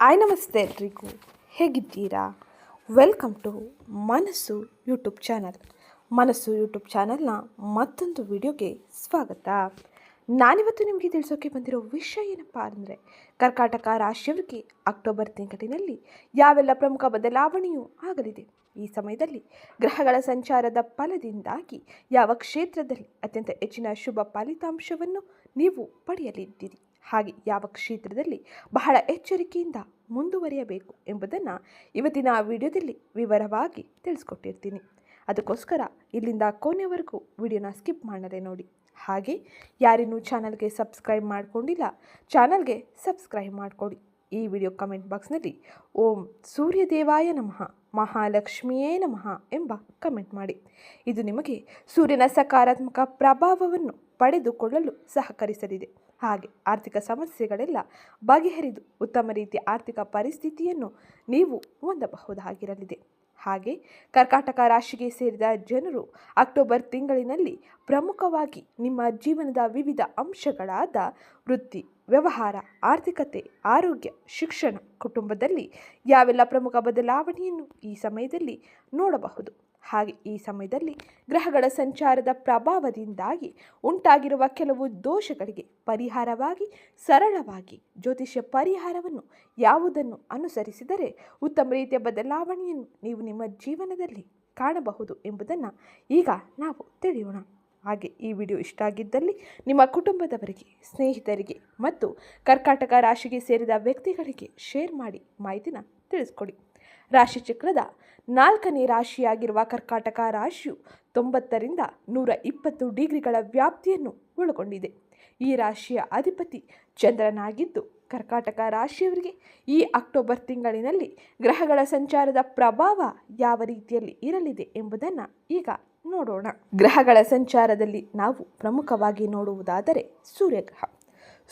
ಆಯ್ ನಮಸ್ತೆ ಎಲ್ರಿಗೂ ಹೇಗಿದ್ದೀರಾ welcome to Manassu YouTube channel Manassu YouTube ಚಾನಲ್ನ ಮತ್ತೊಂದು ವಿಡಿಯೋಗೆ ಸ್ವಾಗತ ನಾನಿವತ್ತು ನಿಮಗೆ ತಿಳಿಸೋಕೆ ಬಂದಿರೋ ವಿಷಯ ಏನಪ್ಪ ಅಂದರೆ ಕರ್ಕಾಟಕ ರಾಶಿಯವರಿಗೆ ಅಕ್ಟೋಬರ್ ತಿಂಗಳಿನಲ್ಲಿ ಯಾವೆಲ್ಲ ಪ್ರಮುಖ ಬದಲಾವಣೆಯೂ ಆಗಲಿದೆ ಈ ಸಮಯದಲ್ಲಿ ಗ್ರಹಗಳ ಸಂಚಾರದ ಫಲದಿಂದಾಗಿ ಯಾವ ಕ್ಷೇತ್ರದಲ್ಲಿ ಅತ್ಯಂತ ಹೆಚ್ಚಿನ ಶುಭ ಫಲಿತಾಂಶವನ್ನು ನೀವು ಪಡೆಯಲಿದ್ದೀರಿ? ಹಾಗೆ ಯಾವ ಕ್ಷೇತ್ರದಲ್ಲಿ ಬಹಳ ಎಚ್ಚರಿಕೆಯಿಂದ ಮುಂದುವರಿಯಬೇಕು ಎಂಬುದನ್ನು ಇವತ್ತಿನ ವಿಡಿಯೋದಲ್ಲಿ ವಿವರವಾಗಿ ತಿಳಿಸ್ಕೊಟ್ಟಿರ್ತೀನಿ. ಅದಕ್ಕೋಸ್ಕರ ಇಲ್ಲಿಂದ ಕೊನೆವರೆಗೂ ವಿಡಿಯೋನ ಸ್ಕಿಪ್ ಮಾಡದೆ ನೋಡಿ. ಹಾಗೆ ಯಾರಿನ್ನೂ ಚಾನಲ್ಗೆ ಸಬ್ಸ್ಕ್ರೈಬ್ ಮಾಡಿಕೊಂಡಿಲ್ಲ, ಚಾನಲ್ಗೆ ಸಬ್ಸ್ಕ್ರೈಬ್ ಮಾಡಿಕೊಡಿ. ಈ ವಿಡಿಯೋ ಕಮೆಂಟ್ ಬಾಕ್ಸ್ನಲ್ಲಿ ಓಂ ಸೂರ್ಯದೇವಾಯ ನಮಃ, ಮಹಾಲಕ್ಷ್ಮಿಯೇ ನಮಃ ಎಂಬ ಕಮೆಂಟ್ ಮಾಡಿ. ಇದು ನಿಮಗೆ ಸೂರ್ಯನ ಸಕಾರಾತ್ಮಕ ಪ್ರಭಾವವನ್ನು ಪಡೆದುಕೊಳ್ಳಲು ಸಹಕರಿಸಲಿದೆ. ಹಾಗೆ ಆರ್ಥಿಕ ಸಮಸ್ಯೆಗಳೆಲ್ಲ. ಬಗೆಹರಿದು ಉತ್ತಮ ರೀತಿಯ ಆರ್ಥಿಕ ಪರಿಸ್ಥಿತಿಯನ್ನು ನೀವು ಹೊಂದಬಹುದಾಗಿರಲಿದೆ. ಹಾಗೆ ಕರ್ಕಾಟಕ ರಾಶಿಗೆ ಸೇರಿದ ಜನರು ಅಕ್ಟೋಬರ್ ತಿಂಗಳಿನಲ್ಲಿ ಪ್ರಮುಖವಾಗಿ ನಿಮ್ಮ ಜೀವನದ ವಿವಿಧ ಅಂಶಗಳಾದ ವೃತ್ತಿ, ವ್ಯವಹಾರ, ಆರ್ಥಿಕತೆ, ಆರೋಗ್ಯ, ಶಿಕ್ಷಣ, ಕುಟುಂಬದಲ್ಲಿ ಯಾವೆಲ್ಲ ಪ್ರಮುಖ ಬದಲಾವಣೆಯನ್ನು ಈ ಸಮಯದಲ್ಲಿ ನೋಡಬಹುದು? ಹಾಗೆ ಈ ಸಮಯದಲ್ಲಿ ಗ್ರಹಗಳ ಸಂಚಾರದ ಪ್ರಭಾವದಿಂದಾಗಿ ಉಂಟಾಗಿರುವ ಕೆಲವು ದೋಷಗಳಿಗೆ ಪರಿಹಾರವಾಗಿ, ಸರಳವಾಗಿ ಜ್ಯೋತಿಷ್ಯ ಪರಿಹಾರವನ್ನು ಯಾವುದನ್ನು ಅನುಸರಿಸಿದರೆ ಉತ್ತಮ ರೀತಿಯ ಬದಲಾವಣೆಯನ್ನು ನೀವು ನಿಮ್ಮ ಜೀವನದಲ್ಲಿ ಕಾಣಬಹುದು ಎಂಬುದನ್ನು ಈಗ ನಾವು ತಿಳಿಯೋಣ. ಹಾಗೆ ಈ ವಿಡಿಯೋ ಇಷ್ಟ ಆಗಿದ್ದಲ್ಲಿ ನಿಮ್ಮ ಕುಟುಂಬದವರಿಗೆ, ಸ್ನೇಹಿತರಿಗೆ ಮತ್ತು ಕರ್ಕಾಟಕ ರಾಶಿಗೆ ಸೇರಿದ ವ್ಯಕ್ತಿಗಳಿಗೆ ಶೇರ್ ಮಾಡಿ ಮಾಹಿತಿನ ತಿಳಿಸ್ಕೊಡಿ. ರಾಶಿಚಕ್ರದ ನಾಲ್ಕನೇ ರಾಶಿಯಾಗಿರುವ ಕರ್ಕಾಟಕ ರಾಶಿಯು ತೊಂಬತ್ತರಿಂದ ನೂರ ಇಪ್ಪತ್ತು ಡಿಗ್ರಿಗಳ ವ್ಯಾಪ್ತಿಯನ್ನು ಒಳಗೊಂಡಿದೆ. ಈ ರಾಶಿಯ ಅಧಿಪತಿ ಚಂದ್ರನಾಗಿದ್ದು, ಕರ್ಕಾಟಕ ರಾಶಿಯವರಿಗೆ ಈ ಅಕ್ಟೋಬರ್ ತಿಂಗಳಿನಲ್ಲಿ ಗ್ರಹಗಳ ಸಂಚಾರದ ಪ್ರಭಾವ ಯಾವ ರೀತಿಯಲ್ಲಿ ಇರಲಿದೆ ಎಂಬುದನ್ನು ಈಗ ನೋಡೋಣ. ಗ್ರಹಗಳ ಸಂಚಾರದಲ್ಲಿ ನಾವು ಪ್ರಮುಖವಾಗಿ ನೋಡುವುದಾದರೆ ಸೂರ್ಯಗ್ರಹ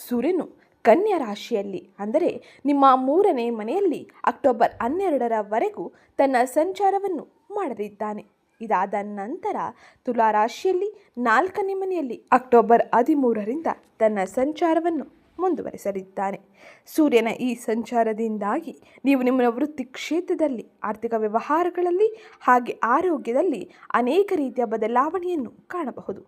ಸೂರ್ಯನು ಕನ್ಯಾ ರಾಶಿಯಲ್ಲಿ, ಅಂದರೆ ನಿಮ್ಮ ಮೂರನೇ ಮನೆಯಲ್ಲಿ ಅಕ್ಟೋಬರ್ ಹನ್ನೆರಡರವರೆಗೂ ತನ್ನ ಸಂಚಾರವನ್ನು ಮಾಡಲಿದ್ದಾನೆ. ಇದಾದ ನಂತರ ತುಲಾ ರಾಶಿಯಲ್ಲಿ ನಾಲ್ಕನೇ ಮನೆಯಲ್ಲಿ ಅಕ್ಟೋಬರ್ ಹದಿಮೂರರಿಂದ ತನ್ನ ಸಂಚಾರವನ್ನು ಮುಂದುವರೆಸಲಿದ್ದಾನೆ. ಸೂರ್ಯನ ಈ ಸಂಚಾರದಿಂದಾಗಿ ನೀವು ನಿಮ್ಮ ವೃತ್ತಿ ಕ್ಷೇತ್ರದಲ್ಲಿ ಆರ್ಥಿಕ ವ್ಯವಹಾರಗಳಲ್ಲಿ ಹಾಗೆ ಆರೋಗ್ಯದಲ್ಲಿ ಅನೇಕ ರೀತಿಯ ಬದಲಾವಣೆಯನ್ನು ಕಾಣಬಹುದು.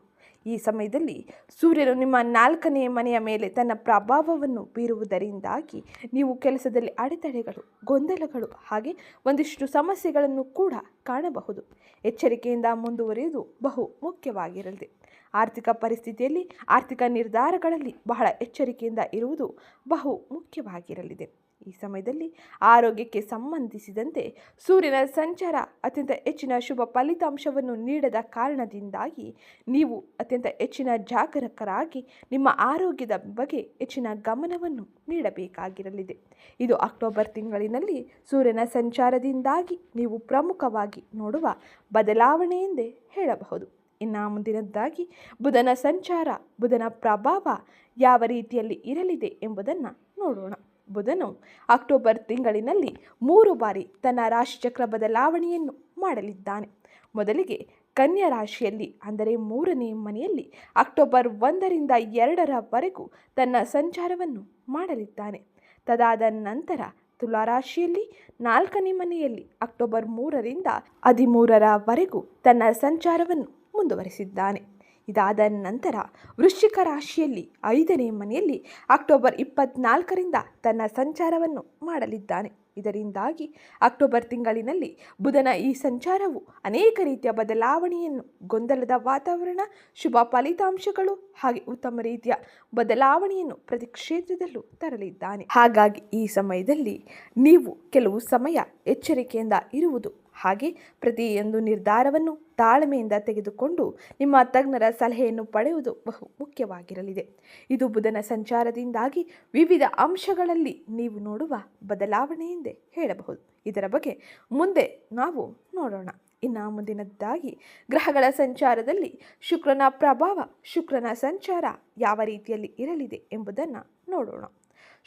ಈ ಸಮಯದಲ್ಲಿ ಸೂರ್ಯನು ನಿಮ್ಮ ನಾಲ್ಕನೇ ಮನೆಯ ಮೇಲೆ ತನ್ನ ಪ್ರಭಾವವನ್ನು ಬೀರುವುದರಿಂದಾಗಿ ನೀವು ಕೆಲಸದಲ್ಲಿ ಅಡೆತಡೆಗಳು, ಗೊಂದಲಗಳು ಹಾಗೆ ಒಂದಿಷ್ಟು ಸಮಸ್ಯೆಗಳನ್ನು ಕೂಡ ಕಾಣಬಹುದು. ಎಚ್ಚರಿಕೆಯಿಂದ ಮುಂದುವರಿಯುವುದು ಬಹು ಮುಖ್ಯವಾಗಿರಲಿದೆ. ಆರ್ಥಿಕ ಪರಿಸ್ಥಿತಿಯಲ್ಲಿ ಆರ್ಥಿಕ ನಿರ್ಧಾರಗಳಲ್ಲಿ ಬಹಳ ಎಚ್ಚರಿಕೆಯಿಂದ ಇರುವುದು ಬಹು ಮುಖ್ಯವಾಗಿರಲಿದೆ. ಈ ಸಮಯದಲ್ಲಿ ಆರೋಗ್ಯಕ್ಕೆ ಸಂಬಂಧಿಸಿದಂತೆ ಸೂರ್ಯನ ಸಂಚಾರ ಅತ್ಯಂತ ಹೆಚ್ಚಿನ ಶುಭ ಫಲಿತಾಂಶವನ್ನು ನೀಡದ ಕಾರಣದಿಂದಾಗಿ ನೀವು ಅತ್ಯಂತ ಹೆಚ್ಚಿನ ಜಾಗರೂಕರಾಗಿ ನಿಮ್ಮ ಆರೋಗ್ಯದ ಬಗ್ಗೆ ಹೆಚ್ಚಿನ ಗಮನವನ್ನು ನೀಡಬೇಕಾಗಿರಲಿದೆ. ಇದು ಅಕ್ಟೋಬರ್ ತಿಂಗಳಿನಲ್ಲಿ ಸೂರ್ಯನ ಸಂಚಾರದಿಂದಾಗಿ ನೀವು ಪ್ರಮುಖವಾಗಿ ನೋಡುವ ಬದಲಾವಣೆ ಎಂದೇ ಹೇಳಬಹುದು. ಇನ್ನು ಮುಂದಿನದ್ದಾಗಿ ಬುಧನ ಸಂಚಾರ, ಬುಧನ ಪ್ರಭಾವ ಯಾವ ರೀತಿಯಲ್ಲಿ ಇರಲಿದೆ ಎಂಬುದನ್ನು ನೋಡೋಣ. ಬುಧನು ಅಕ್ಟೋಬರ್ ತಿಂಗಳಿನಲ್ಲಿ ಮೂರು ಬಾರಿ ತನ್ನ ರಾಶಿಚಕ್ರ ಬದಲಾವಣೆಯನ್ನು ಮಾಡಲಿದ್ದಾನೆ. ಮೊದಲಿಗೆ ಕನ್ಯಾ ರಾಶಿಯಲ್ಲಿ, ಅಂದರೆ ಮೂರನೇ ಮನೆಯಲ್ಲಿ ಅಕ್ಟೋಬರ್ ಒಂದರಿಂದ ಎರಡರವರೆಗೂ ತನ್ನ ಸಂಚಾರವನ್ನು ಮಾಡಲಿದ್ದಾನೆ. ತದಾದ ನಂತರ ತುಲಾರಾಶಿಯಲ್ಲಿ ನಾಲ್ಕನೇ ಮನೆಯಲ್ಲಿ ಅಕ್ಟೋಬರ್ ಮೂರರಿಂದ ಹದಿಮೂರರವರೆಗೂ ತನ್ನ ಸಂಚಾರವನ್ನು ಮುಂದುವರೆಸಿದ್ದಾನೆ. ಇದಾದ ನಂತರ ವೃಶ್ಚಿಕ ರಾಶಿಯಲ್ಲಿ ಐದನೇ ಮನೆಯಲ್ಲಿ ಅಕ್ಟೋಬರ್ ಇಪ್ಪತ್ನಾಲ್ಕರಿಂದ ತನ್ನ ಸಂಚಾರವನ್ನು ಮಾಡಲಿದ್ದಾನೆ. ಇದರಿಂದಾಗಿ ಅಕ್ಟೋಬರ್ ತಿಂಗಳಿನಲ್ಲಿ ಬುಧನ ಈ ಸಂಚಾರವು ಅನೇಕ ರೀತಿಯ ಬದಲಾವಣೆಯನ್ನು, ಗೊಂದಲದ ವಾತಾವರಣ, ಶುಭ ಫಲಿತಾಂಶಗಳು ಹಾಗೆ ಉತ್ತಮ ರೀತಿಯ ಬದಲಾವಣೆಯನ್ನು ಪ್ರತಿ ಕ್ಷೇತ್ರದಲ್ಲೂ ತರಲಿದ್ದಾನೆ. ಹಾಗಾಗಿ ಈ ಸಮಯದಲ್ಲಿ ನೀವು ಕೆಲವು ಸಮಯ ಎಚ್ಚರಿಕೆಯಿಂದ ಇರುವುದು ಹಾಗೆ ಪ್ರತಿಯೊಂದು ನಿರ್ಧಾರವನ್ನು ತಾಳ್ಮೆಯಿಂದ ತೆಗೆದುಕೊಂಡು ನಿಮ್ಮ ತಜ್ಞರ ಸಲಹೆಯನ್ನು ಪಡೆಯುವುದು ಬಹು ಮುಖ್ಯವಾಗಿರಲಿದೆ. ಇದು ಬುಧನ ಸಂಚಾರದಿಂದಾಗಿ ವಿವಿಧ ಅಂಶಗಳಲ್ಲಿ ನೀವು ನೋಡುವ ಬದಲಾವಣೆ ಎಂದೇ ಹೇಳಬಹುದು. ಇದರ ಬಗ್ಗೆ ಮುಂದೆ ನಾವು ನೋಡೋಣ. ಇನ್ನು ಮುಂದಿನದ್ದಾಗಿ ಗ್ರಹಗಳ ಸಂಚಾರದಲ್ಲಿ ಶುಕ್ರನ ಪ್ರಭಾವ, ಶುಕ್ರನ ಸಂಚಾರ ಯಾವ ರೀತಿಯಲ್ಲಿ ಇರಲಿದೆ ಎಂಬುದನ್ನು ನೋಡೋಣ.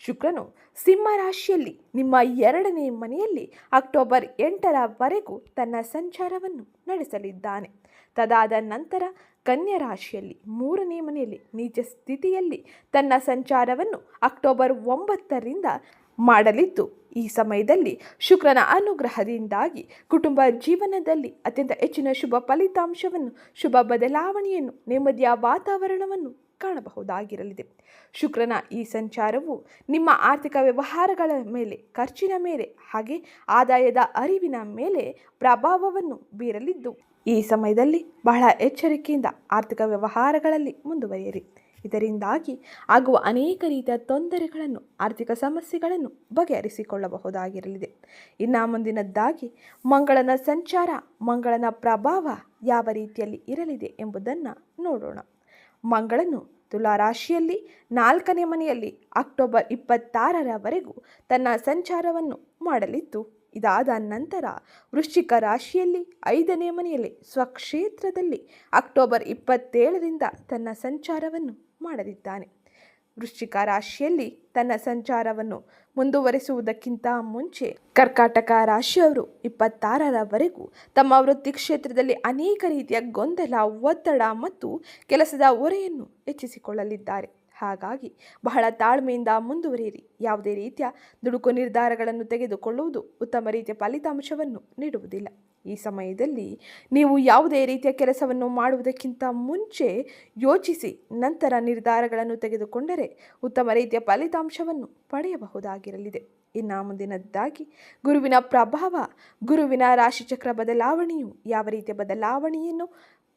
ಶುಕ್ರನು ಸಿಂಹ ರಾಶಿಯಲ್ಲಿ, ನಿಮ್ಮ ಎರಡನೇ ಮನೆಯಲ್ಲಿ ಅಕ್ಟೋಬರ್ ಎಂಟರವರೆಗೂ ತನ್ನ ಸಂಚಾರವನ್ನು ನಡೆಸಲಿದ್ದಾನೆ. ತದಾದ ನಂತರ ಕನ್ಯಾ ರಾಶಿಯಲ್ಲಿ, ಮೂರನೇ ಮನೆಯಲ್ಲಿ ನಿಜ ಸ್ಥಿತಿಯಲ್ಲಿ ತನ್ನ ಸಂಚಾರವನ್ನು ಅಕ್ಟೋಬರ್ ಒಂಬತ್ತರಿಂದ ಮಾಡಲಿದ್ದು, ಈ ಸಮಯದಲ್ಲಿ ಶುಕ್ರನ ಅನುಗ್ರಹದಿಂದಾಗಿ ಕುಟುಂಬ ಜೀವನದಲ್ಲಿ ಅತ್ಯಂತ ಹೆಚ್ಚಿನ ಶುಭ ಫಲಿತಾಂಶವನ್ನು, ಶುಭ ಬದಲಾವಣೆಯನ್ನು, ನೆಮ್ಮದಿಯ ವಾತಾವರಣವನ್ನು ಕಾಣಬಹುದಾಗಿರಲಿದೆ. ಶುಕ್ರನ ಈ ಸಂಚಾರವು ನಿಮ್ಮ ಆರ್ಥಿಕ ವ್ಯವಹಾರಗಳ ಮೇಲೆ, ಖರ್ಚಿನ ಮೇಲೆ, ಹಾಗೆ ಆದಾಯದ ಅರಿವಿನ ಮೇಲೆ ಪ್ರಭಾವವನ್ನು ಬೀರಲಿದ್ದು, ಈ ಸಮಯದಲ್ಲಿ ಬಹಳ ಎಚ್ಚರಿಕೆಯಿಂದ ಆರ್ಥಿಕ ವ್ಯವಹಾರಗಳಲ್ಲಿ ಮುಂದುವರಿಯಿರಿ. ಇದರಿಂದಾಗಿ ಆಗುವ ಅನೇಕ ರೀತಿಯ ತೊಂದರೆಗಳನ್ನು, ಆರ್ಥಿಕ ಸಮಸ್ಯೆಗಳನ್ನು ಬಗೆಹರಿಸಿಕೊಳ್ಳಬಹುದಾಗಿರಲಿದೆ. ಇನ್ನು ಮುಂದಿನದ್ದಾಗಿ, ಮಂಗಳನ ಸಂಚಾರ, ಮಂಗಳನ ಪ್ರಭಾವ ಯಾವ ರೀತಿಯಲ್ಲಿ ಇರಲಿದೆ ಎಂಬುದನ್ನು ನೋಡೋಣ. ಮಂಗಳನು ತುಲಾ ರಾಶಿಯಲ್ಲಿ ನಾಲ್ಕನೇ ಮನೆಯಲ್ಲಿ ಅಕ್ಟೋಬರ್ ಇಪ್ಪತ್ತಾರರವರೆಗೂ ತನ್ನ ಸಂಚಾರವನ್ನು ಮಾಡಲಿದ್ದು ಇದಾದ ನಂತರ ವೃಶ್ಚಿಕ ರಾಶಿಯಲ್ಲಿ ಐದನೇ ಮನೆಯಲ್ಲಿ ಸ್ವಕ್ಷೇತ್ರದಲ್ಲಿ ಅಕ್ಟೋಬರ್ ಇಪ್ಪತ್ತೇಳರಿಂದ ತನ್ನ ಸಂಚಾರವನ್ನು ಮಾಡಲಿದ್ದಾನೆ. ವೃಶ್ಚಿಕ ರಾಶಿಯಲ್ಲಿ ತನ್ನ ಸಂಚಾರವನ್ನು ಮುಂದುವರಿಸುವುದಕ್ಕಿಂತ ಮುಂಚೆ ಕರ್ಕಾಟಕ ರಾಶಿಯವರು ಇಪ್ಪತ್ತಾರರವರೆಗೂ ತಮ್ಮ ವೃತ್ತಿ ಕ್ಷೇತ್ರದಲ್ಲಿ ಅನೇಕ ರೀತಿಯ ಗೊಂದಲ, ಒತ್ತಡ ಮತ್ತು ಕೆಲಸದ ಹೊರೆಯನ್ನು ಹೆಚ್ಚಿಸಿಕೊಳ್ಳಲಿದ್ದಾರೆ. ಹಾಗಾಗಿ ಬಹಳ ತಾಳ್ಮೆಯಿಂದ ಮುಂದುವರಿಯಿರಿ. ಯಾವುದೇ ರೀತಿಯ ದುಡುಕು ನಿರ್ಧಾರಗಳನ್ನು ತೆಗೆದುಕೊಳ್ಳುವುದು ಉತ್ತಮ ರೀತಿಯ ಫಲಿತಾಂಶವನ್ನು ನೀಡುವುದಿಲ್ಲ. ಈ ಸಮಯದಲ್ಲಿ ನೀವು ಯಾವುದೇ ರೀತಿಯ ಕೆಲಸವನ್ನು ಮಾಡುವುದಕ್ಕಿಂತ ಮುಂಚೆ ಯೋಚಿಸಿ ನಂತರ ನಿರ್ಧಾರಗಳನ್ನು ತೆಗೆದುಕೊಂಡರೆ ಉತ್ತಮ ರೀತಿಯ ಫಲಿತಾಂಶವನ್ನು ಪಡೆಯಬಹುದಾಗಿರಲಿದೆ. ಇನ್ನು ಮುಂದಿನದ್ದಾಗಿ ಗುರುವಿನ ಪ್ರಭಾವ, ಗುರುವಿನ ರಾಶಿಚಕ್ರ ಬದಲಾವಣೆಯು ಯಾವ ರೀತಿಯ ಬದಲಾವಣೆಯನ್ನು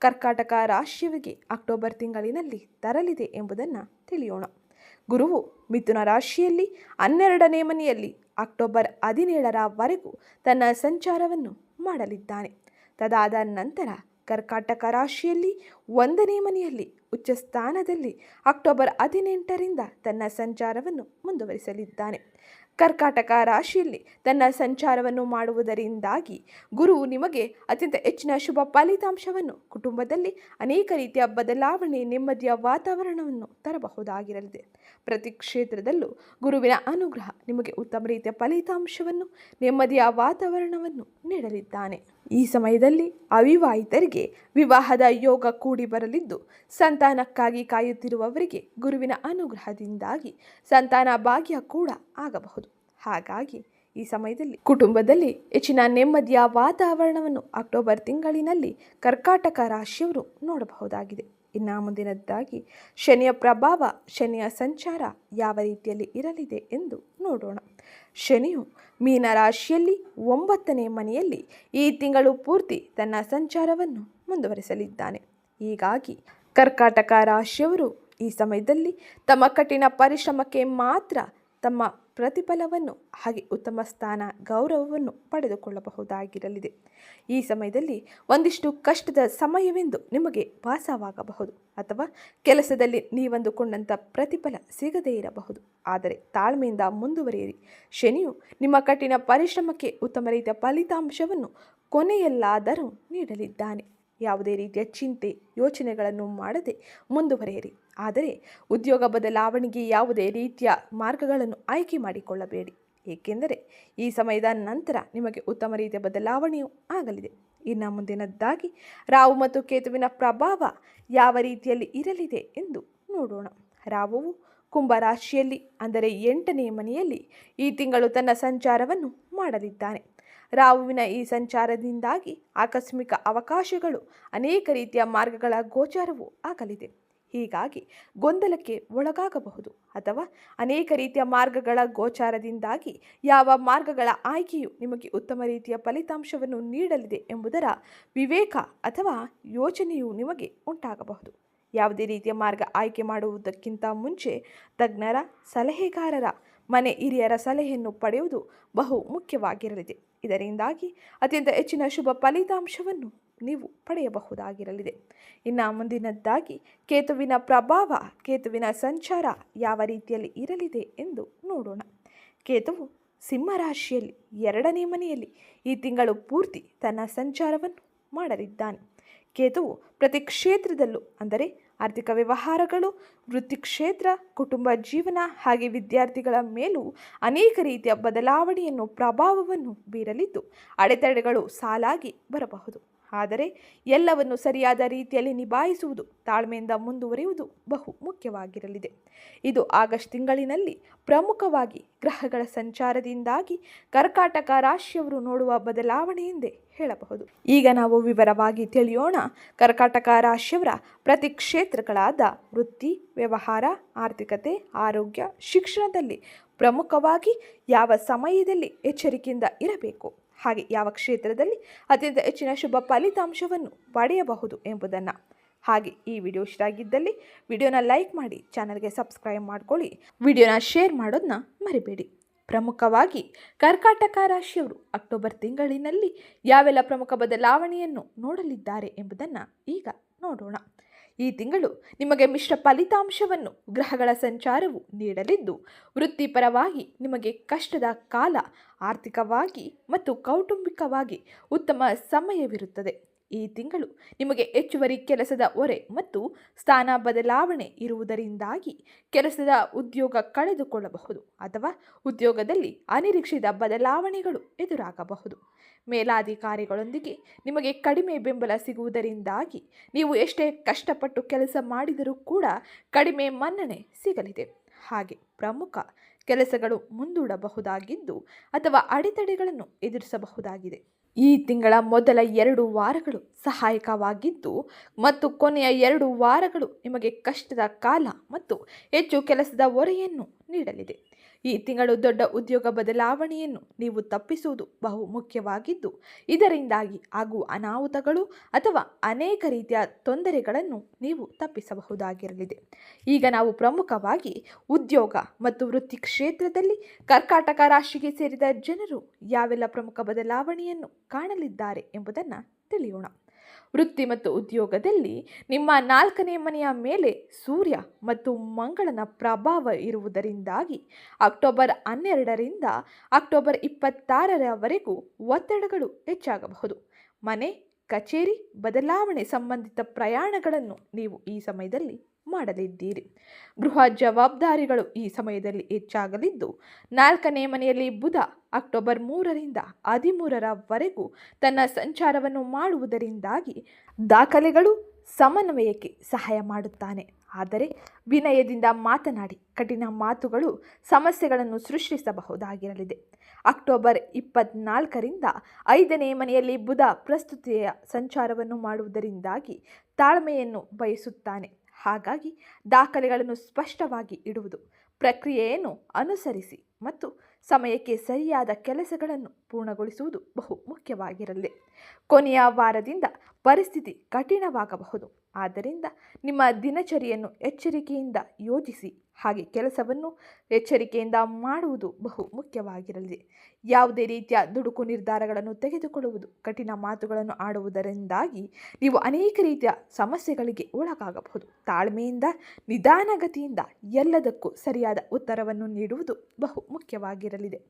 ಕರ್ಕಾಟಕ ರಾಶಿಯವರಿಗೆ ಅಕ್ಟೋಬರ್ ತಿಂಗಳಿನಲ್ಲಿ ತರಲಿದೆ ಎಂಬುದನ್ನು ತಿಳಿಯೋಣ. ಗುರುವು ಮಿಥುನ ರಾಶಿಯಲ್ಲಿ ಹನ್ನೆರಡನೇ ಮನೆಯಲ್ಲಿ ಅಕ್ಟೋಬರ್ ಹದಿನೇಳರವರೆಗೂ ತನ್ನ ಸಂಚಾರವನ್ನು ಮಾಡಲಿದ್ದಾನೆ. ತದಾದ ನಂತರ ಕರ್ಕಾಟಕ ರಾಶಿಯಲ್ಲಿ ಒಂದನೇ ಮನೆಯಲ್ಲಿ ಉಚ್ಚ ಸ್ಥಾನದಲ್ಲಿ ಅಕ್ಟೋಬರ್ ಹದಿನೆಂಟರಿಂದ ತನ್ನ ಸಂಚಾರವನ್ನು ಮುಂದುವರಿಸಲಿದ್ದಾನೆ. ಕರ್ಕಾಟಕ ರಾಶಿಯಲ್ಲಿ ತನ್ನ ಸಂಚಾರವನ್ನು ಮಾಡುವುದರಿಂದಾಗಿ ಗುರು ನಿಮಗೆ ಅತ್ಯಂತ ಹೆಚ್ಚಿನ ಶುಭ ಫಲಿತಾಂಶವನ್ನು ಕುಟುಂಬದಲ್ಲಿ ಅನೇಕ ರೀತಿಯ ಬದಲಾವಣೆ ನೆಮ್ಮದಿಯ ವಾತಾವರಣವನ್ನು ತರಬಹುದಾಗಿರಲಿದೆ. ಪ್ರತಿ ಕ್ಷೇತ್ರದಲ್ಲೂ ಗುರುವಿನ ಅನುಗ್ರಹ ನಿಮಗೆ ಉತ್ತಮ ರೀತಿಯ ಫಲಿತಾಂಶವನ್ನು, ನೆಮ್ಮದಿಯ ವಾತಾವರಣವನ್ನು ನೀಡಲಿದ್ದಾನೆ. ಈ ಸಮಯದಲ್ಲಿ ಅವಿವಾಹಿತರಿಗೆ ವಿವಾಹದ ಯೋಗ ಕೂಡಿ ಬರಲಿದ್ದು, ಸಂತಾನಕ್ಕಾಗಿ ಕಾಯುತ್ತಿರುವವರಿಗೆ ಗುರುವಿನ ಅನುಗ್ರಹದಿಂದಾಗಿ ಸಂತಾನ ಭಾಗ್ಯ ಕೂಡ ಆಗಬಹುದು. ಹಾಗಾಗಿ ಈ ಸಮಯದಲ್ಲಿ ಕುಟುಂಬದಲ್ಲಿ ಹೆಚ್ಚಿನ ನೆಮ್ಮದಿಯ ವಾತಾವರಣವನ್ನು ಅಕ್ಟೋಬರ್ ತಿಂಗಳಿನಲ್ಲಿ ಕರ್ಕಾಟಕ ರಾಶಿಯವರು ನೋಡಬಹುದಾಗಿದೆ. ಇನ್ನು ಮುಂದಿನದ್ದಾಗಿ ಶನಿಯ ಪ್ರಭಾವ, ಶನಿಯ ಸಂಚಾರ ಯಾವ ರೀತಿಯಲ್ಲಿ ಇರಲಿದೆ ಎಂದು ನೋಡೋಣ. ಶನಿಯು ಮೀನ ರಾಶಿಯಲ್ಲಿ ಒಂಬತ್ತನೇ ಮನೆಯಲ್ಲಿ ಈ ತಿಂಗಳು ಪೂರ್ತಿ ತನ್ನ ಸಂಚಾರವನ್ನು ಮುಂದುವರಿಸಲಿದ್ದಾನೆ. ಹೀಗಾಗಿ ಕರ್ಕಾಟಕ ರಾಶಿಯವರು ಈ ಸಮಯದಲ್ಲಿ ತಮ್ಮ ಕಠಿಣ ಪರಿಶ್ರಮಕ್ಕೆ ಮಾತ್ರ ತಮ್ಮ ಪ್ರತಿಫಲವನ್ನು ಹಾಗೆ ಉತ್ತಮ ಸ್ಥಾನ, ಗೌರವವನ್ನು ಪಡೆದುಕೊಳ್ಳಬಹುದಾಗಿರಲಿದೆ. ಈ ಸಮಯದಲ್ಲಿ ಒಂದಿಷ್ಟು ಕಷ್ಟದ ಸಮಯವೆಂದು ನಿಮಗೆ ವಾಸವಾಗಬಹುದು ಅಥವಾ ಕೆಲಸದಲ್ಲಿ ನೀವಂದುಕೊಂಡಂಥ ಪ್ರತಿಫಲ ಸಿಗದೇ ಇರಬಹುದು. ಆದರೆ ತಾಳ್ಮೆಯಿಂದ ಮುಂದುವರಿಯಿರಿ. ಶನಿಯು ನಿಮ್ಮ ಕಠಿಣ ಪರಿಶ್ರಮಕ್ಕೆ ಉತ್ತಮ ರೀತಿಯ ಫಲಿತಾಂಶವನ್ನು ಕೊನೆಯಲ್ಲಾದರೂ ನೀಡಲಿದ್ದಾನೆ. ಯಾವುದೇ ರೀತಿಯ ಚಿಂತೆ, ಯೋಚನೆಗಳನ್ನು ಮಾಡದೆ ಮುಂದುವರೆಯಿರಿ. ಆದರೆ ಉದ್ಯೋಗ ಬದಲಾವಣೆಗೆ ಯಾವುದೇ ರೀತಿಯ ಮಾರ್ಗಗಳನ್ನು ಆಯ್ಕೆ ಮಾಡಿಕೊಳ್ಳಬೇಡಿ. ಏಕೆಂದರೆ ಈ ಸಮಯದ ನಂತರ ನಿಮಗೆ ಉತ್ತಮ ರೀತಿಯ ಬದಲಾವಣೆಯೂ ಆಗಲಿದೆ. ಇನ್ನು ಮುಂದಿನದ್ದಾಗಿ ರಾವು ಮತ್ತು ಕೇತುವಿನ ಪ್ರಭಾವ ಯಾವ ರೀತಿಯಲ್ಲಿ ಇರಲಿದೆ ಎಂದು ನೋಡೋಣ. ರಾವುವು ಕುಂಭ ರಾಶಿಯಲ್ಲಿ, ಅಂದರೆ ಎಂಟನೇ ಮನೆಯಲ್ಲಿ ಈ ತಿಂಗಳು ತನ್ನ ಸಂಚಾರವನ್ನು ಮಾಡಲಿದ್ದಾನೆ. ರಾಹುವಿನ ಈ ಸಂಚಾರದಿಂದಾಗಿ ಆಕಸ್ಮಿಕ ಅವಕಾಶಗಳು ಅನೇಕ ರೀತಿಯ ಮಾರ್ಗಗಳ ಗೋಚಾರವೂ ಆಗಲಿದೆ. ಹೀಗಾಗಿ ಗೊಂದಲಕ್ಕೆ ಒಳಗಾಗಬಹುದು ಅಥವಾ ಅನೇಕ ರೀತಿಯ ಮಾರ್ಗಗಳ ಗೋಚಾರದಿಂದಾಗಿ ಯಾವ ಮಾರ್ಗಗಳ ಆಯ್ಕೆಯು ನಿಮಗೆ ಉತ್ತಮ ರೀತಿಯ ಫಲಿತಾಂಶವನ್ನು ನೀಡಲಿದೆ ಎಂಬುದರ ವಿವೇಕ ಅಥವಾ ಯೋಚನೆಯು ನಿಮಗೆ ಉಂಟಾಗಬಹುದು. ಯಾವುದೇ ರೀತಿಯ ಮಾರ್ಗ ಆಯ್ಕೆ ಮಾಡುವುದಕ್ಕಿಂತ ಮುಂಚೆ ತಜ್ಞರ, ಸಲಹೆಗಾರರ ಮನೆ ಹಿರಿಯರ ಸಲಹೆಯನ್ನು ಪಡೆಯುವುದು ಬಹು ಮುಖ್ಯವಾಗಿರಲಿದೆ. ಇದರಿಂದಾಗಿ ಅತ್ಯಂತ ಹೆಚ್ಚಿನ ಶುಭ ಫಲಿತಾಂಶವನ್ನು ನೀವು ಪಡೆಯಬಹುದಾಗಿರಲಿದೆ. ಇನ್ನು ಮುಂದಿನದ್ದಾಗಿ, ಕೇತುವಿನ ಪ್ರಭಾವ, ಕೇತುವಿನ ಸಂಚಾರ ಯಾವ ರೀತಿಯಲ್ಲಿ ಇರಲಿದೆ ಎಂದು ನೋಡೋಣ. ಕೇತುವು ಸಿಂಹರಾಶಿಯಲ್ಲಿ, ಎರಡನೇ ಮನೆಯಲ್ಲಿ ಈ ತಿಂಗಳು ಪೂರ್ತಿ ತನ್ನ ಸಂಚಾರವನ್ನು ಮಾಡಲಿದ್ದಾನೆ. ಕೇತುವು ಪ್ರತಿ ಕ್ಷೇತ್ರದಲ್ಲೂ, ಅಂದರೆ ಆರ್ಥಿಕ ವ್ಯವಹಾರಗಳು ವೃತ್ತಿ ಕ್ಷೇತ್ರ ಕುಟುಂಬ ಜೀವನ ಹಾಗೆ ವಿದ್ಯಾರ್ಥಿಗಳ ಮೇಲೂ ಅನೇಕ ರೀತಿಯ ಬದಲಾವಣೆಯನ್ನು, ಪ್ರಭಾವವನ್ನು ಬೀರಲಿದ್ದು, ಅಡೆತಡೆಗಳು ಸಾಲಾಗಿ ಬರಬಹುದು. ಆದರೆ ಎಲ್ಲವನ್ನು ಸರಿಯಾದ ರೀತಿಯಲ್ಲಿ ನಿಭಾಯಿಸುವುದು ತಾಳ್ಮೆಯಿಂದ ಮುಂದುವರಿಯುವುದು ಬಹು ಮುಖ್ಯವಾಗಿರಲಿದೆ. ಇದು ಆಗಸ್ಟ್ ತಿಂಗಳಿನಲ್ಲಿ ಪ್ರಮುಖವಾಗಿ ಗ್ರಹಗಳ ಸಂಚಾರದಿಂದಾಗಿ ಕರ್ಕಾಟಕ ರಾಶಿಯವರು ನೋಡುವ ಬದಲಾವಣೆ ಎಂದೇ ಹೇಳಬಹುದು. ಈಗ ನಾವು ವಿವರವಾಗಿ ತಿಳಿಯೋಣ. ಕರ್ಕಾಟಕ ರಾಶಿಯವರ ಪ್ರತಿ ಕ್ಷೇತ್ರಗಳಾದ ವೃತ್ತಿ, ವ್ಯವಹಾರ, ಆರ್ಥಿಕತೆ, ಆರೋಗ್ಯ, ಶಿಕ್ಷಣದಲ್ಲಿ ಪ್ರಮುಖವಾಗಿ ಯಾವ ಸಮಯದಲ್ಲಿ ಎಚ್ಚರಿಕೆಯಿಂದ ಇರಬೇಕು? ಹಾಗೆ ಯಾವ ಕ್ಷೇತ್ರದಲ್ಲಿ ಅತ್ಯಂತ ಹೆಚ್ಚಿನ ಶುಭ ಫಲಿತಾಂಶವನ್ನು ಪಡೆಯಬಹುದು ಎಂಬುದನ್ನು. ಹಾಗೆ ಈ ವಿಡಿಯೋ ಇಷ್ಟ ಆಗಿದ್ದಲ್ಲಿ ವಿಡಿಯೋನ ಲೈಕ್ ಮಾಡಿ, ಚಾನಲ್ಗೆ ಸಬ್ಸ್ಕ್ರೈಬ್ ಮಾಡ್ಕೊಳ್ಳಿ, ವಿಡಿಯೋನ ಶೇರ್ ಮಾಡೋದನ್ನ ಮರಿಬೇಡಿ. ಪ್ರಮುಖವಾಗಿ ಕರ್ಕಾಟಕ ರಾಶಿಯವರು ಅಕ್ಟೋಬರ್ ತಿಂಗಳಿನಲ್ಲಿ ಯಾವೆಲ್ಲ ಪ್ರಮುಖ ಬದಲಾವಣೆಯನ್ನು ನೋಡಲಿದ್ದಾರೆ ಎಂಬುದನ್ನು ಈಗ ನೋಡೋಣ. ಈ ತಿಂಗಳು ನಿಮಗೆ ಮಿಶ್ರ ಫಲಿತಾಂಶವನ್ನು ಗ್ರಹಗಳ ಸಂಚಾರವು ನೀಡಲಿದ್ದು, ವೃತ್ತಿಪರವಾಗಿ ನಿಮಗೆ ಕಷ್ಟದ ಕಾಲ, ಆರ್ಥಿಕವಾಗಿ ಮತ್ತು ಕೌಟುಂಬಿಕವಾಗಿ ಉತ್ತಮ ಸಮಯವಿರುತ್ತದೆ. ಈ ತಿಂಗಳು ನಿಮಗೆ ಹೆಚ್ಚುವರಿ ಕೆಲಸದ ಹೊರೆ ಮತ್ತು ಸ್ಥಾನ ಬದಲಾವಣೆ ಇರುವುದರಿಂದಾಗಿ ಕೆಲಸದ ಉದ್ಯೋಗ ಕಳೆದುಕೊಳ್ಳಬಹುದು ಅಥವಾ ಉದ್ಯೋಗದಲ್ಲಿ ಅನಿರೀಕ್ಷಿತ ಬದಲಾವಣೆಗಳು ಎದುರಾಗಬಹುದು. ಮೇಲಾಧಿಕಾರಿಗಳೊಂದಿಗೆ ನಿಮಗೆ ಕಡಿಮೆ ಬೆಂಬಲ ಸಿಗುವುದರಿಂದಾಗಿ ನೀವು ಎಷ್ಟೇ ಕಷ್ಟಪಟ್ಟು ಕೆಲಸ ಮಾಡಿದರೂ ಕೂಡ ಕಡಿಮೆ ಮನ್ನಣೆ ಸಿಗಲಿದೆ. ಹಾಗೆ ಪ್ರಮುಖ ಕೆಲಸಗಳು ಮುಂದೂಡಬಹುದಾಗಿದ್ದು ಅಥವಾ ಅಡೆತಡೆಗಳನ್ನು ಎದುರಿಸಬಹುದಾಗಿದೆ. ಈ ತಿಂಗಳ ಮೊದಲ ಎರಡು ವಾರಗಳು ಸಹಾಯಕವಾಗಿದ್ದು ಮತ್ತು ಕೊನೆಯ ಎರಡು ವಾರಗಳು ನಿಮಗೆ ಕಷ್ಟದ ಕಾಲ ಮತ್ತು ಹೆಚ್ಚು ಕೆಲಸದ ಹೊರೆಯನ್ನು ನೀಡಲಿದೆ. ಈ ತಿಂಗಳು ದೊಡ್ಡ ಉದ್ಯೋಗ ಬದಲಾವಣೆಯನ್ನು ನೀವು ತಪ್ಪಿಸುವುದು ಬಹು ಮುಖ್ಯವಾಗಿದ್ದು, ಇದರಿಂದಾಗಿ ಆಗುವ ಅನಾಹುತಗಳು ಅಥವಾ ಅನೇಕ ರೀತಿಯ ತೊಂದರೆಗಳನ್ನು ನೀವು ತಪ್ಪಿಸಬಹುದಾಗಿರಲಿದೆ. ಈಗ ನಾವು ಪ್ರಮುಖವಾಗಿ ಉದ್ಯೋಗ ಮತ್ತು ವೃತ್ತಿ ಕ್ಷೇತ್ರದಲ್ಲಿ ಕರ್ಕಾಟಕ ರಾಶಿಗೆ ಸೇರಿದ ಜನರು ಯಾವೆಲ್ಲ ಪ್ರಮುಖ ಬದಲಾವಣೆಯನ್ನು ಕಾಣಲಿದ್ದಾರೆ ಎಂಬುದನ್ನು ತಿಳಿಯೋಣ. ವೃತ್ತಿ ಮತ್ತು ಉದ್ಯೋಗದಲ್ಲಿ ನಿಮ್ಮ ನಾಲ್ಕನೇ ಮನೆಯ ಮೇಲೆ ಸೂರ್ಯ ಮತ್ತು ಮಂಗಳನ ಪ್ರಭಾವ ಇರುವುದರಿಂದಾಗಿ ಅಕ್ಟೋಬರ್ ಹನ್ನೆರಡರಿಂದ ಅಕ್ಟೋಬರ್ ಇಪ್ಪತ್ತಾರರವರೆಗೂ ಒತ್ತಡಗಳು ಹೆಚ್ಚಾಗಬಹುದು. ಮನೆ, ಕಚೇರಿ, ಬದಲಾವಣೆ ಸಂಬಂಧಿತ ಪ್ರಯಾಣಗಳನ್ನು ನೀವು ಈ ಸಮಯದಲ್ಲಿ ಮಾಡಲಿದ್ದೀರಿ. ಗೃಹ ಜವಾಬ್ದಾರಿಗಳು ಈ ಸಮಯದಲ್ಲಿ ಹೆಚ್ಚಾಗಲಿದ್ದು, ನಾಲ್ಕನೇ ಮನೆಯಲ್ಲಿ ಬುಧ ಅಕ್ಟೋಬರ್ ಮೂರರಿಂದ ಹದಿಮೂರರವರೆಗೂ ತನ್ನ ಸಂಚಾರವನ್ನು ಮಾಡುವುದರಿಂದಾಗಿ ದಾಖಲೆಗಳು ಸಮನ್ವಯಕ್ಕೆ ಸಹಾಯ ಮಾಡುತ್ತಾನೆ. ಆದರೆ ವಿನಯದಿಂದ ಮಾತನಾಡಿ ಕಠಿಣ ಮಾತುಗಳು ಸಮಸ್ಯೆಗಳನ್ನು ಸೃಷ್ಟಿಸಬಹುದಾಗಿರಲಿದೆ. ಅಕ್ಟೋಬರ್ ಇಪ್ಪತ್ನಾಲ್ಕರಿಂದ ಐದನೇ ಮನೆಯಲ್ಲಿ ಬುಧ ಪ್ರಸ್ತುತಿಯ ಸಂಚಾರವನ್ನು ಮಾಡುವುದರಿಂದಾಗಿ ತಾಳ್ಮೆಯನ್ನು ಬಯಸುತ್ತಾನೆ. ಹಾಗಾಗಿ ದಾಖಲೆಗಳನ್ನು ಸ್ಪಷ್ಟವಾಗಿ ಇಡುವುದು, ಪ್ರಕ್ರಿಯೆಯನ್ನು ಅನುಸರಿಸಿ ಮತ್ತು ಸಮಯಕ್ಕೆ ಸರಿಯಾದ ಕೆಲಸಗಳನ್ನು ಪೂರ್ಣಗೊಳಿಸುವುದು ಬಹು ಮುಖ್ಯವಾಗಿರಲಿದೆ ಕೊನೆಯ ವಾರದಿಂದ ಪರಿಸ್ಥಿತಿ ಕಠಿಣವಾಗಬಹುದು. ಆದ್ದರಿಂದ ನಿಮ್ಮ ದಿನಚರಿಯನ್ನು ಎಚ್ಚರಿಕೆಯಿಂದ ಯೋಜಿಸಿ. ಹಾಗೆ ಕೆಲಸವನ್ನು ಎಚ್ಚರಿಕೆಯಿಂದ ಮಾಡುವುದು ಬಹು ಮುಖ್ಯವಾಗಿರಲಿದೆ ಯಾವುದೇ ರೀತಿಯ ದುಡುಕು ನಿರ್ಧಾರಗಳನ್ನು ತೆಗೆದುಕೊಳ್ಳುವುದು, ಕಠಿಣ ಮಾತುಗಳನ್ನು ಆಡುವುದರಿಂದಾಗಿ ನೀವು ಅನೇಕ ರೀತಿಯ ಸಮಸ್ಯೆಗಳಿಗೆ ಒಳಗಾಗಬಹುದು. ತಾಳ್ಮೆಯಿಂದ, ನಿಧಾನಗತಿಯಿಂದ ಎಲ್ಲದಕ್ಕೂ ಸರಿಯಾದ ಉತ್ತರವನ್ನು ನೀಡುವುದು ಬಹು ಮುಖ್ಯವಾಗಿರಲಿದೆ.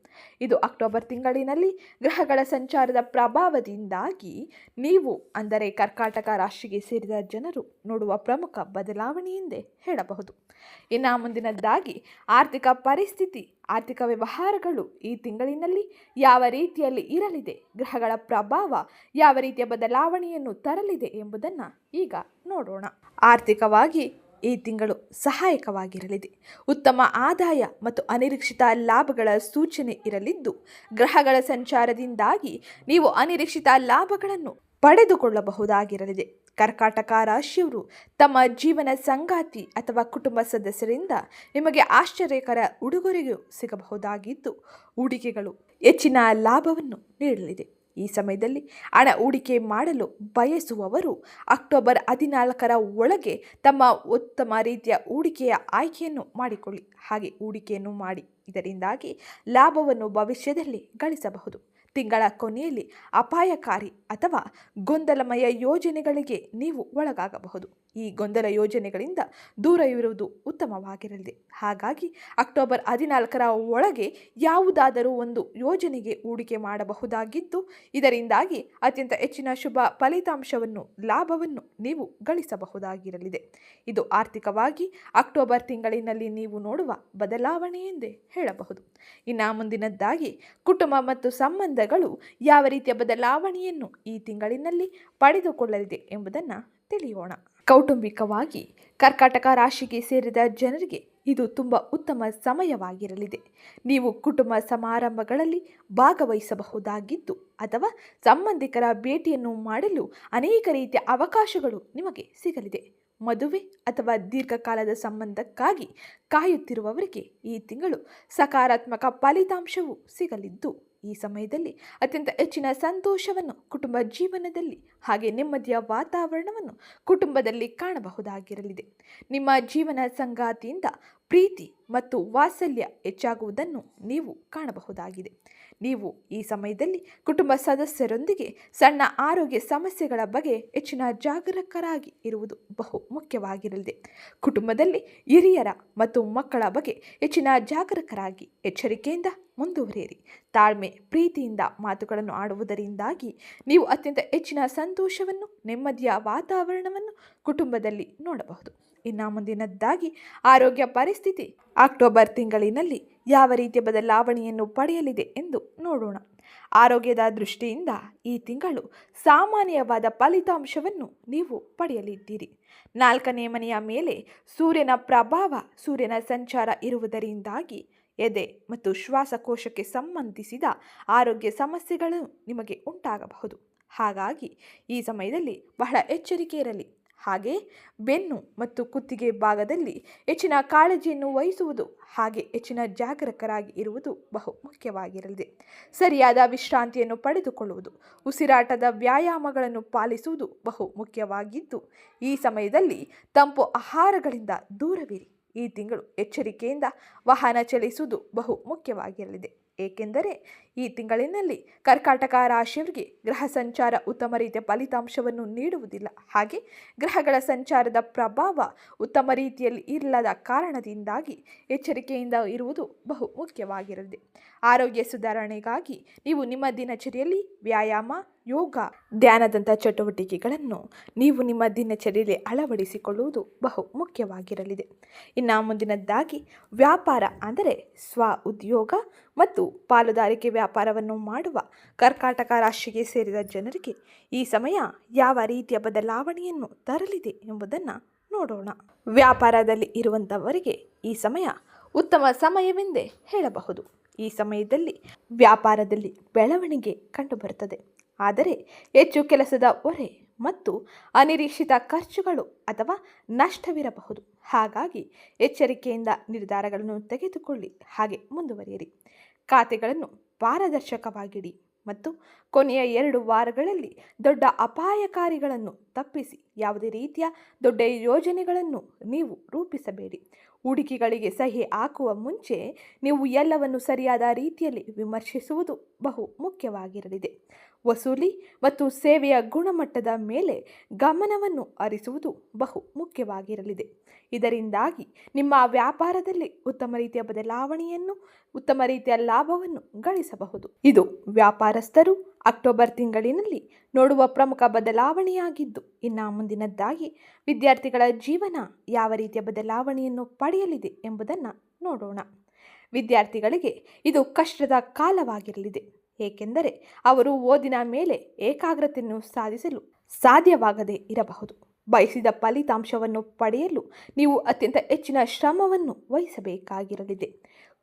ಇದು ಅಕ್ಟೋಬರ್ ತಿಂಗಳಿನಲ್ಲಿ ಗ್ರಹಗಳ ಸಂಚಾರದ ಪ್ರಭಾವದಿಂದಾಗಿ ನೀವು ಅಂದರೆ ಕರ್ಕಾಟಕ ರಾಶಿಗೆ ಸೇರಿದ ಜನರು ನೋಡುವ ಪ್ರಮುಖ ಬದಲಾವಣೆ ಎಂದೇ ಹೇಳಬಹುದು. ಇನ್ನು ಮುಂದಿನದ್ದಾಗಿ ಆರ್ಥಿಕ ಪರಿಸ್ಥಿತಿ, ಆರ್ಥಿಕ ವ್ಯವಹಾರಗಳು ಈ ತಿಂಗಳಿನಲ್ಲಿ ಯಾವ ರೀತಿಯಲ್ಲಿ ಇರಲಿದೆ, ಗ್ರಹಗಳ ಪ್ರಭಾವ ಯಾವ ರೀತಿಯ ಬದಲಾವಣೆಯನ್ನು ತರಲಿದೆ ಎಂಬುದನ್ನು ಈಗ ನೋಡೋಣ. ಆರ್ಥಿಕವಾಗಿ ಈ ತಿಂಗಳು ಸಹಾಯಕವಾಗಿರಲಿದೆ. ಉತ್ತಮ ಆದಾಯ ಮತ್ತು ಅನಿರೀಕ್ಷಿತ ಲಾಭಗಳ ಸೂಚನೆ ಇರಲಿದ್ದು, ಗ್ರಹಗಳ ಸಂಚಾರದಿಂದಾಗಿ ನೀವು ಅನಿರೀಕ್ಷಿತ ಲಾಭಗಳನ್ನು ಪಡೆದುಕೊಳ್ಳಬಹುದಾಗಿರಲಿದೆ. ಕರ್ಕಾಟಕ ರಾಶಿಯವರು ತಮ್ಮ ಜೀವನ ಸಂಗಾತಿ ಅಥವಾ ಕುಟುಂಬ ಸದಸ್ಯರಿಂದ ನಿಮಗೆ ಆಶ್ಚರ್ಯಕರ ಉಡುಗೊರೆಯೂ ಸಿಗಬಹುದಾಗಿದ್ದು, ಹೂಡಿಕೆಗಳು ಹೆಚ್ಚಿನ ಲಾಭವನ್ನು ನೀಡಲಿದೆ. ಈ ಸಮಯದಲ್ಲಿ ಹಣ ಹೂಡಿಕೆ ಮಾಡಲು ಬಯಸುವವರು ಅಕ್ಟೋಬರ್ ಹದಿನಾಲ್ಕರ ಒಳಗೆ ತಮ್ಮ ಉತ್ತಮ ರೀತಿಯ ಹೂಡಿಕೆಯ ಆಯ್ಕೆಯನ್ನು ಮಾಡಿಕೊಳ್ಳಿ. ಹಾಗೆ ಹೂಡಿಕೆಯನ್ನು ಮಾಡಿ, ಇದರಿಂದಾಗಿ ಲಾಭವನ್ನು ಭವಿಷ್ಯದಲ್ಲಿ ಗಳಿಸಬಹುದು. ತಿಂಗಳ ಕೊನೆಯಲ್ಲಿ ಅಪಾಯಕಾರಿ ಅಥವಾ ಗೊಂದಲಮಯ ಯೋಜನೆಗಳಿಗೆ ನೀವು ಒಳಗಾಗಬಹುದು. ಈ ಗೊಂದಲ ಯೋಜನೆಗಳಿಂದ ದೂರ ಇರುವುದು ಉತ್ತಮವಾಗಿರಲಿದೆ. ಹಾಗಾಗಿ ಅಕ್ಟೋಬರ್ ಹದಿನಾಲ್ಕರ ಒಳಗೆ ಯಾವುದಾದರೂ ಒಂದು ಯೋಜನೆಗೆ ಹೂಡಿಕೆ ಮಾಡಬಹುದಾಗಿದ್ದು, ಇದರಿಂದಾಗಿ ಅತ್ಯಂತ ಹೆಚ್ಚಿನ ಶುಭ ಫಲಿತಾಂಶವನ್ನು, ಲಾಭವನ್ನು ನೀವು ಗಳಿಸಬಹುದಾಗಿರಲಿದೆ. ಇದು ಆರ್ಥಿಕವಾಗಿ ಅಕ್ಟೋಬರ್ ತಿಂಗಳಿನಲ್ಲಿ ನೀವು ನೋಡುವ ಬದಲಾವಣೆ ಎಂದೇ ಹೇಳಬಹುದು. ಇನ್ನು ಮುಂದಿನದ್ದಾಗಿ ಕುಟುಂಬ ಮತ್ತು ಸಂಬಂಧ ಗ್ರಹಗಳು ಯಾವ ರೀತಿಯ ಬದಲಾವಣೆಯನ್ನು ಈ ತಿಂಗಳಿನಲ್ಲಿ ಪಡೆದುಕೊಳ್ಳಲಿದೆ ಎಂಬುದನ್ನು ತಿಳಿಯೋಣ. ಕೌಟುಂಬಿಕವಾಗಿ ಕರ್ಕಾಟಕ ರಾಶಿಗೆ ಸೇರಿದ ಜನರಿಗೆ ಇದು ತುಂಬ ಉತ್ತಮ ಸಮಯವಾಗಿರಲಿದೆ. ನೀವು ಕುಟುಂಬ ಸಮಾರಂಭಗಳಲ್ಲಿ ಭಾಗವಹಿಸಬಹುದಾಗಿದ್ದು ಅಥವಾ ಸಂಬಂಧಿಕರ ಭೇಟಿಯನ್ನು ಮಾಡಲು ಅನೇಕ ರೀತಿಯ ಅವಕಾಶಗಳು ನಿಮಗೆ ಸಿಗಲಿದೆ. ಮದುವೆ ಅಥವಾ ದೀರ್ಘಕಾಲದ ಸಂಬಂಧಕ್ಕಾಗಿ ಕಾಯುತ್ತಿರುವವರಿಗೆ ಈ ತಿಂಗಳು ಸಕಾರಾತ್ಮಕ ಫಲಿತಾಂಶವೂ ಸಿಗಲಿದ್ದು ಈ ಸಮಯದಲ್ಲಿ ಅತ್ಯಂತ ಹೆಚ್ಚಿನ ಸಂತೋಷವನ್ನು ಕುಟುಂಬ ಜೀವನದಲ್ಲಿ ಹಾಗೆ ನೆಮ್ಮದಿಯ ವಾತಾವರಣವನ್ನು ಕುಟುಂಬದಲ್ಲಿ ಕಾಣಬಹುದಾಗಿರಲಿದೆ. ನಿಮ್ಮ ಜೀವನ ಸಂಗಾತಿಯಿಂದ ಪ್ರೀತಿ ಮತ್ತು ವಾತ್ಸಲ್ಯ ಹೆಚ್ಚಾಗುವುದನ್ನು ನೀವು ಕಾಣಬಹುದಾಗಿದೆ. ನೀವು ಈ ಸಮಯದಲ್ಲಿ ಕುಟುಂಬ ಸದಸ್ಯರೊಂದಿಗೆ ಸಣ್ಣ ಆರೋಗ್ಯ ಸಮಸ್ಯೆಗಳ ಬಗ್ಗೆ ಹೆಚ್ಚಿನ ಜಾಗರೂಕರಾಗಿ ಇರುವುದು ಬಹು ಮುಖ್ಯವಾಗಿರಲಿದೆ. ಕುಟುಂಬದಲ್ಲಿ ಹಿರಿಯರ ಮತ್ತು ಮಕ್ಕಳ ಬಗ್ಗೆ ಹೆಚ್ಚಿನ ಜಾಗರೂಕರಾಗಿ ಎಚ್ಚರಿಕೆಯಿಂದ ಮುಂದುವರಿಯಿರಿ. ತಾಳ್ಮೆ, ಪ್ರೀತಿಯಿಂದ ಮಾತುಗಳನ್ನು ಆಡುವುದರಿಂದಾಗಿ ನೀವು ಅತ್ಯಂತ ಹೆಚ್ಚಿನ ಸಂತೋಷವನ್ನು, ನೆಮ್ಮದಿಯ ವಾತಾವರಣವನ್ನು ಕುಟುಂಬದಲ್ಲಿ ನೋಡಬಹುದು. ಇನ್ನು ಮುಂದಿನದ್ದಾಗಿ ಆರೋಗ್ಯ ಪರಿಸ್ಥಿತಿ ಅಕ್ಟೋಬರ್ ತಿಂಗಳಿನಲ್ಲಿ ಯಾವ ರೀತಿಯ ಬದಲಾವಣೆಯನ್ನು ಪಡೆಯಲಿದೆ ಎಂದು ನೋಡೋಣ. ಆರೋಗ್ಯದ ದೃಷ್ಟಿಯಿಂದ ಈ ತಿಂಗಳು ಸಾಮಾನ್ಯವಾದ ಫಲಿತಾಂಶವನ್ನು ನೀವು ಪಡೆಯಲಿದ್ದೀರಿ. ನಾಲ್ಕನೇ ಮನೆಯ ಮೇಲೆ ಸೂರ್ಯನ ಪ್ರಭಾವ, ಸೂರ್ಯನ ಸಂಚಾರ ಇರುವುದರಿಂದಾಗಿ ಎದೆ ಮತ್ತು ಶ್ವಾಸಕೋಶಕ್ಕೆ ಸಂಬಂಧಿಸಿದ ಆರೋಗ್ಯ ಸಮಸ್ಯೆಗಳು ನಿಮಗೆ ಉಂಟಾಗಬಹುದು. ಹಾಗಾಗಿ ಈ ಸಮಯದಲ್ಲಿ ಬಹಳ ಎಚ್ಚರಿಕೆ ಇರಲಿ ಹಾಗೆ ಬೆನ್ನು ಮತ್ತು ಕುತ್ತಿಗೆ ಭಾಗದಲ್ಲಿ ಹೆಚ್ಚಿನ ಕಾಳಜಿಯನ್ನು ವಹಿಸುವುದು ಹಾಗೆ ಹೆಚ್ಚಿನ ಜಾಗರೂಕರಾಗಿ ಇರುವುದು ಬಹು ಮುಖ್ಯವಾಗಿರಲಿದೆ. ಸರಿಯಾದ ವಿಶ್ರಾಂತಿಯನ್ನು ಪಡೆದುಕೊಳ್ಳುವುದು, ಉಸಿರಾಟದ ವ್ಯಾಯಾಮಗಳನ್ನು ಪಾಲಿಸುವುದು ಬಹು ಮುಖ್ಯವಾಗಿದ್ದು, ಈ ಸಮಯದಲ್ಲಿ ತಂಪು ಆಹಾರಗಳಿಂದ ದೂರವಿರಿ. ಈ ತಿಂಗಳು ಎಚ್ಚರಿಕೆಯಿಂದ ವಾಹನ ಚಲಿಸುವುದು ಬಹು ಮುಖ್ಯವಾಗಿರಲಿದೆ. ಏಕೆಂದರೆ ಈ ತಿಂಗಳಿನಲ್ಲಿ ಕರ್ಕಾಟಕ ರಾಶಿಯವರಿಗೆ ಗ್ರಹ ಸಂಚಾರ ಉತ್ತಮ ರೀತಿಯ ಫಲಿತಾಂಶವನ್ನು ನೀಡುವುದಿಲ್ಲ. ಹಾಗೆ ಗ್ರಹಗಳ ಸಂಚಾರದ ಪ್ರಭಾವ ಉತ್ತಮ ರೀತಿಯಲ್ಲಿ ಇಲ್ಲದ ಕಾರಣದಿಂದಾಗಿ ಎಚ್ಚರಿಕೆಯಿಂದ ಇರುವುದು ಬಹು ಮುಖ್ಯವಾಗಿರಲಿದೆ. ಆರೋಗ್ಯ ಸುಧಾರಣೆಗಾಗಿ ನೀವು ನಿಮ್ಮ ದಿನಚರಿಯಲ್ಲಿ ವ್ಯಾಯಾಮ, ಯೋಗ, ಧ್ಯಾನದಂಥ ಚಟುವಟಿಕೆಗಳನ್ನು ನೀವು ನಿಮ್ಮ ದಿನಚರಿಯಲ್ಲಿ ಅಳವಡಿಸಿಕೊಳ್ಳುವುದು ಬಹು ಮುಖ್ಯವಾಗಿರಲಿದೆ. ಇನ್ನು ಮುಂದಿನದ್ದಾಗಿ ವ್ಯಾಪಾರ ಅಂದರೆ ಸ್ವ ಉದ್ಯೋಗ ಮತ್ತು ಪಾಲುದಾರಿಕೆ ವ್ಯಾಪಾರವನ್ನು ಮಾಡುವ ಕರ್ಕಾಟಕ ರಾಶಿಗೆ ಸೇರಿದ ಜನರಿಗೆ ಈ ಸಮಯ ಯಾವ ರೀತಿಯ ಬದಲಾವಣೆಯನ್ನು ತರಲಿದೆ ಎಂಬುದನ್ನು ನೋಡೋಣ. ವ್ಯಾಪಾರದಲ್ಲಿ ಇರುವಂಥವರಿಗೆ ಈ ಸಮಯ ಉತ್ತಮ ಸಮಯವೆಂದೇ ಹೇಳಬಹುದು. ಈ ಸಮಯದಲ್ಲಿ ವ್ಯಾಪಾರದಲ್ಲಿ ಬೆಳವಣಿಗೆ ಕಂಡುಬರುತ್ತದೆ. ಆದರೆ ಹೆಚ್ಚು ಕೆಲಸದ ಹೊರೆ ಮತ್ತು ಅನಿರೀಕ್ಷಿತ ಖರ್ಚುಗಳು ಅಥವಾ ನಷ್ಟವಿರಬಹುದು. ಹಾಗಾಗಿ ಎಚ್ಚರಿಕೆಯಿಂದ ನಿರ್ಧಾರಗಳನ್ನು ತೆಗೆದುಕೊಳ್ಳಿ. ಹಾಗೆ ಮುಂದುವರಿಯಿರಿ. ಖಾತೆಗಳನ್ನು ಪಾರದರ್ಶಕವಾಗಿಡಿ ಮತ್ತು ಕೊನೆಯ ಎರಡು ವಾರಗಳಲ್ಲಿ ದೊಡ್ಡ ಅಪಾಯಕಾರಿಗಳನ್ನು ತಪ್ಪಿಸಿ ಯಾವುದೇ ರೀತಿಯ ದೊಡ್ಡ ಯೋಜನೆಗಳನ್ನು ನೀವು ರೂಪಿಸಬೇಡಿ. ಹೂಡಿಕೆಗಳಿಗೆ ಸಹಿ ಹಾಕುವ ಮುಂಚೆ ನೀವು ಎಲ್ಲವನ್ನು ಸರಿಯಾದ ರೀತಿಯಲ್ಲಿ ವಿಮರ್ಶಿಸುವುದು ಬಹು ಮುಖ್ಯವಾಗಿರಲಿದೆ. ವಸೂಲಿ ಮತ್ತು ಸೇವೆಯ ಗುಣಮಟ್ಟದ ಮೇಲೆ ಗಮನವನ್ನು ಹರಿಸುವುದು ಬಹು ಮುಖ್ಯವಾಗಿರಲಿದೆ. ಇದರಿಂದಾಗಿ ನಿಮ್ಮ ವ್ಯಾಪಾರದಲ್ಲಿ ಉತ್ತಮ ರೀತಿಯ ಬದಲಾವಣೆಯನ್ನು, ಉತ್ತಮ ರೀತಿಯ ಲಾಭವನ್ನು ಗಳಿಸಬಹುದು. ಇದು ವ್ಯಾಪಾರಸ್ಥರು ಅಕ್ಟೋಬರ್ ತಿಂಗಳಿನಲ್ಲಿ ನೋಡುವ ಪ್ರಮುಖ ಬದಲಾವಣೆಯಾಗಿದ್ದು, ಇನ್ನು ಮುಂದಿನದ್ದಾಗಿ ವಿದ್ಯಾರ್ಥಿಗಳ ಜೀವನ ಯಾವ ರೀತಿಯ ಬದಲಾವಣೆಯನ್ನು ಪಡೆಯಲಿದೆ ಎಂಬುದನ್ನು ನೋಡೋಣ. ವಿದ್ಯಾರ್ಥಿಗಳಿಗೆ ಇದು ಕಷ್ಟದ ಕಾಲವಾಗಿರಲಿದೆ, ಏಕೆಂದರೆ ಅವರು ಓದಿನ ಮೇಲೆ ಏಕಾಗ್ರತೆಯನ್ನು ಸಾಧಿಸಲು ಸಾಧ್ಯವಾಗದೇ ಇರಬಹುದು. ಬಯಸಿದ ಫಲಿತಾಂಶವನ್ನು ಪಡೆಯಲು ನೀವು ಅತ್ಯಂತ ಹೆಚ್ಚಿನ ಶ್ರಮವನ್ನು ವಹಿಸಬೇಕಾಗಿರಲಿದೆ.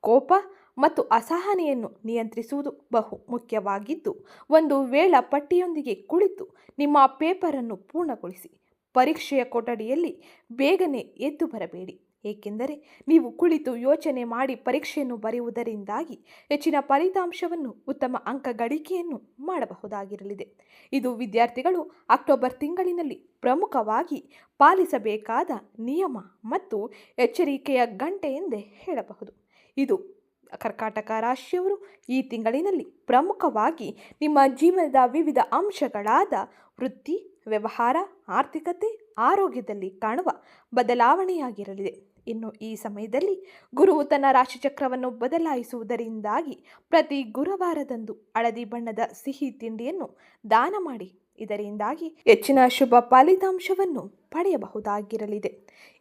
ಕೋಪ ಮತ್ತು ಅಸಹನೆಯನ್ನು ನಿಯಂತ್ರಿಸುವುದು ಬಹು ಮುಖ್ಯವಾಗಿದ್ದು, ಒಂದು ವೇಳಾಪಟ್ಟಿಯೊಂದಿಗೆ ಕುಳಿತು ನಿಮ್ಮ ಪೇಪರನ್ನು ಪೂರ್ಣಗೊಳಿಸಿ, ಪರೀಕ್ಷೆಯ ಕೊಠಡಿಯಲ್ಲಿ ಬೇಗನೆ ಎದ್ದು ಬರಬೇಡಿ. ಏಕೆಂದರೆ ನೀವು ಕುಳಿತು ಯೋಚನೆ ಮಾಡಿ ಪರೀಕ್ಷೆಯನ್ನು ಬರೆಯುವುದರಿಂದಾಗಿ ಹೆಚ್ಚಿನ ಫಲಿತಾಂಶವನ್ನು, ಉತ್ತಮ ಅಂಕ ಗಳಿಕೆಯನ್ನು ಮಾಡಬಹುದಾಗಿರಲಿದೆ. ಇದು ವಿದ್ಯಾರ್ಥಿಗಳು ಅಕ್ಟೋಬರ್ ತಿಂಗಳಿನಲ್ಲಿ ಪ್ರಮುಖವಾಗಿ ಪಾಲಿಸಬೇಕಾದ ನಿಯಮ ಮತ್ತು ಎಚ್ಚರಿಕೆಯ ಗಂಟೆ ಎಂದೇ ಹೇಳಬಹುದು. ಇದು ಕರ್ಕಾಟಕ ರಾಶಿಯವರು ಈ ತಿಂಗಳಿನಲ್ಲಿ ಪ್ರಮುಖವಾಗಿ ನಿಮ್ಮ ಜೀವನದ ವಿವಿಧ ಅಂಶಗಳಾದ ವೃತ್ತಿ, ವ್ಯವಹಾರ, ಆರ್ಥಿಕತೆ, ಆರೋಗ್ಯದಲ್ಲಿ ಕಾಣುವ ಬದಲಾವಣೆಯಾಗಿರಲಿದೆ. ಇನ್ನು ಈ ಸಮಯದಲ್ಲಿ ಗುರುವು ತನ್ನ ರಾಶಿಚಕ್ರವನ್ನು ಬದಲಾಯಿಸುವುದರಿಂದಾಗಿ ಪ್ರತಿ ಗುರುವಾರದಂದು ಹಳದಿ ಬಣ್ಣದ ಸಿಹಿ ತಿಂಡಿಯನ್ನು ದಾನ ಮಾಡಿ, ಇದರಿಂದಾಗಿ ಹೆಚ್ಚಿನ ಶುಭ ಫಲಿತಾಂಶವನ್ನು ಪಡೆಯಬಹುದಾಗಿರಲಿದೆ.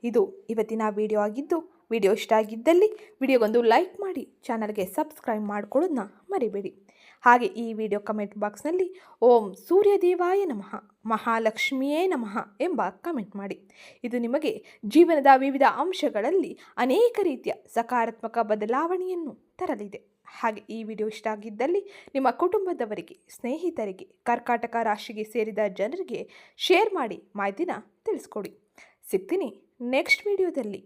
ಇದು ಇವತ್ತಿನ ವಿಡಿಯೋ ಆಗಿದ್ದು ವಿಡಿಯೋ ಇಷ್ಟ ಆಗಿದ್ದಲ್ಲಿ ವಿಡಿಯೋಗೊಂದು ಲೈಕ್ ಮಾಡಿ, ಚಾನಲ್ಗೆ ಸಬ್ಸ್ಕ್ರೈಬ್ ಮಾಡಿಕೊಳ್ಳೋದನ್ನ ಮರಿಬೇಡಿ. ಹಾಗೆ ಈ ವಿಡಿಯೋ ಕಮೆಂಟ್ ಬಾಕ್ಸ್ನಲ್ಲಿ ಓಂ ಸೂರ್ಯದೇವಾಯ ನಮಃ, ಮಹಾಲಕ್ಷ್ಮಿಯೇ ನಮಃ ಎಂಬ ಕಮೆಂಟ್ ಮಾಡಿ. ಇದು ನಿಮಗೆ ಜೀವನದ ವಿವಿಧ ಅಂಶಗಳಲ್ಲಿ ಅನೇಕ ರೀತಿಯ ಸಕಾರಾತ್ಮಕ ಬದಲಾವಣೆಯನ್ನು ತರಲಿದೆ. ಹಾಗೆ ಈ ವಿಡಿಯೋ ಇಷ್ಟ ಆಗಿದ್ದಲ್ಲಿ ನಿಮ್ಮ ಕುಟುಂಬದವರಿಗೆ, ಸ್ನೇಹಿತರಿಗೆ, ಕರ್ಕಾಟಕ ರಾಶಿಗೆ ಸೇರಿದ ಜನರಿಗೆ ಶೇರ್ ಮಾಡಿ ಮಾಹಿತಿನ ತಿಳಿಸ್ಕೊಡಿ. ಸಿಗ್ತೀನಿ ನೆಕ್ಸ್ಟ್ ವಿಡಿಯೋದಲ್ಲಿ.